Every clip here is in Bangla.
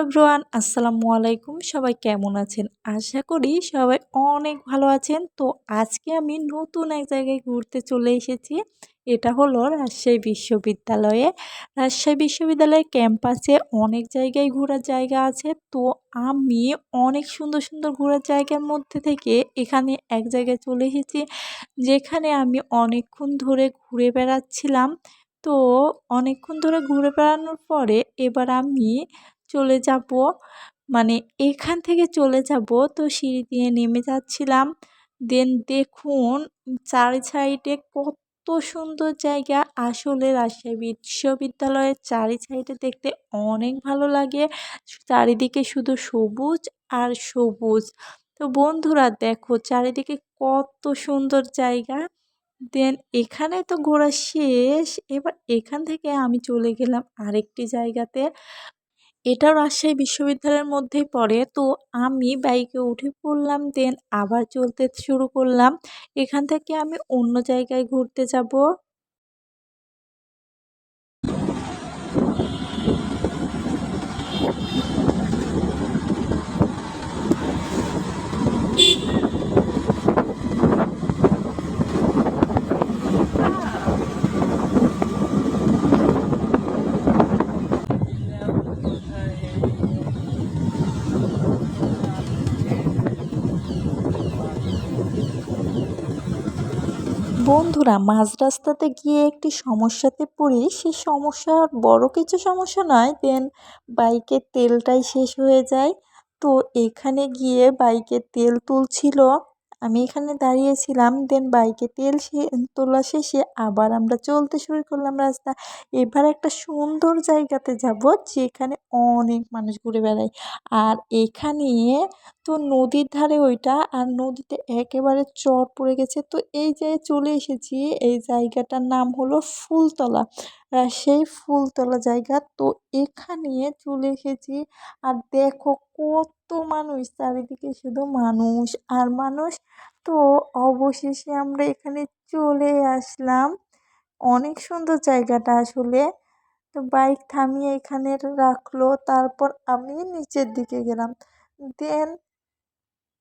এভরিওয়ান, আসসালামু আলাইকুম। সবাই কেমন আছেন? আশা করি সবাই অনেক ভালো আছেন। তো আজকে আমি নতুন এক জায়গায় ঘুরতে চলে এসেছি। এটা হলো রাজশাহী বিশ্ববিদ্যালয়ে। রাজশাহী বিশ্ববিদ্যালয়ের ক্যাম্পাসে অনেক জায়গায় ঘোরার জায়গা আছে। তো আমি অনেক সুন্দর সুন্দর ঘোরার জায়গার মধ্যে থেকে এখানে এক জায়গায় চলে এসেছি, যেখানে আমি অনেকক্ষণ ধরে ঘুরে বেড়াচ্ছিলাম। তো অনেকক্ষণ ধরে ঘুরে বেড়ানোর পরে এবার আমি চলে যাব। মানে এখান থেকে চলে যাব। তো সিঁড়ি দিয়ে নেমে যাচ্ছিলাম। দেন দেখুন চারি সাইডে কত সুন্দর জায়গা। আসলে রাজশাহী বিশ্ববিদ্যালয়ের চারি সাইডে দেখতে অনেক ভালো লাগে। চারিদিকে শুধু সবুজ আর সবুজ। তো বন্ধুরা, দেখো চারিদিকে কত সুন্দর জায়গা। দেন এখানে তো ঘোরা শেষ। এবার এখান থেকে আমি চলে গেলাম আরেকটি জায়গাতে। এটাও রাজশাহী বিশ্ববিদ্যালয়ের মধ্যেই পড়ে। তো আমি বাইকে উঠে পড়লাম দেন আবার চলতে শুরু করলাম। এখান থেকে আমি অন্য জায়গায় ঘুরতে যাব। বন্ধুরা, মাঝ রাস্তাতে গিয়ে একটি সমস্যাতে পড়ি। সে সমস্যা বড় কিছু সমস্যা নয় দেন বাইকের তেলটাই শেষ হয়ে যায়। তো এখানে গিয়ে বাইকের তেল তুলছিল। আমি এখানে দাঁড়িয়েছিলাম দেন বাইকে তেল তোলা শেষে আবার আমরা চলতে শুরু করলাম রাস্তা। এবার একটা সুন্দর জায়গাতে যাব যেখানে অনেক মানুষ ঘুরে বেড়ায়। আর এখানে তো নদীর ধারে ওইটা, আর নদীতে একেবারে চর পড়ে গেছে। তো এই যে চলে এসেছি, এই জায়গাটার নাম হলো ফুলতলা। সেই ফুলতলা জায়গা তো এখানে চলে এসেছি। আর দেখো কত মানুষ, চারিদিকে শুধু মানুষ আর মানুষ। তো অবশেষে আমরা এখানে চলে আসলাম। অনেক সুন্দর জায়গাটা আসলে। তো বাইক থামিয়ে এখানে রাখল, তারপর আমি নিচের দিকে গেলাম। দেন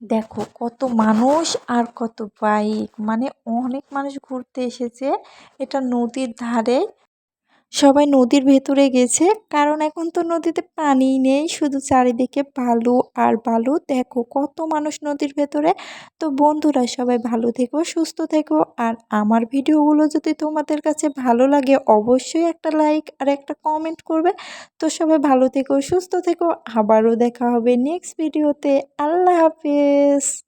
দেখো কত মানুষ আর কত বাইক। মানে অনেক মানুষ ঘুরতে এসেছে। এটা নদীর ধারে। সবাই নদীর ভেতরে গেছে। কারণ এখন তো নদীতে পানি নেই, শুধু চারিদিকে বালু আর বালু। দেখো কত মানুষ নদীর ভেতরে। তো বন্ধুরা সবাই ভালো থেকো, সুস্থ থেকো। আর আমার ভিডিওগুলো যদি তোমাদের কাছে ভালো লাগে, অবশ্যই একটা লাইক আর একটা কমেন্ট করবে। তো সবাই ভালো থেকো, সুস্থ থেকো। আবারও দেখা হবে নেক্সট ভিডিওতে। আল্লাহ হাফেজ।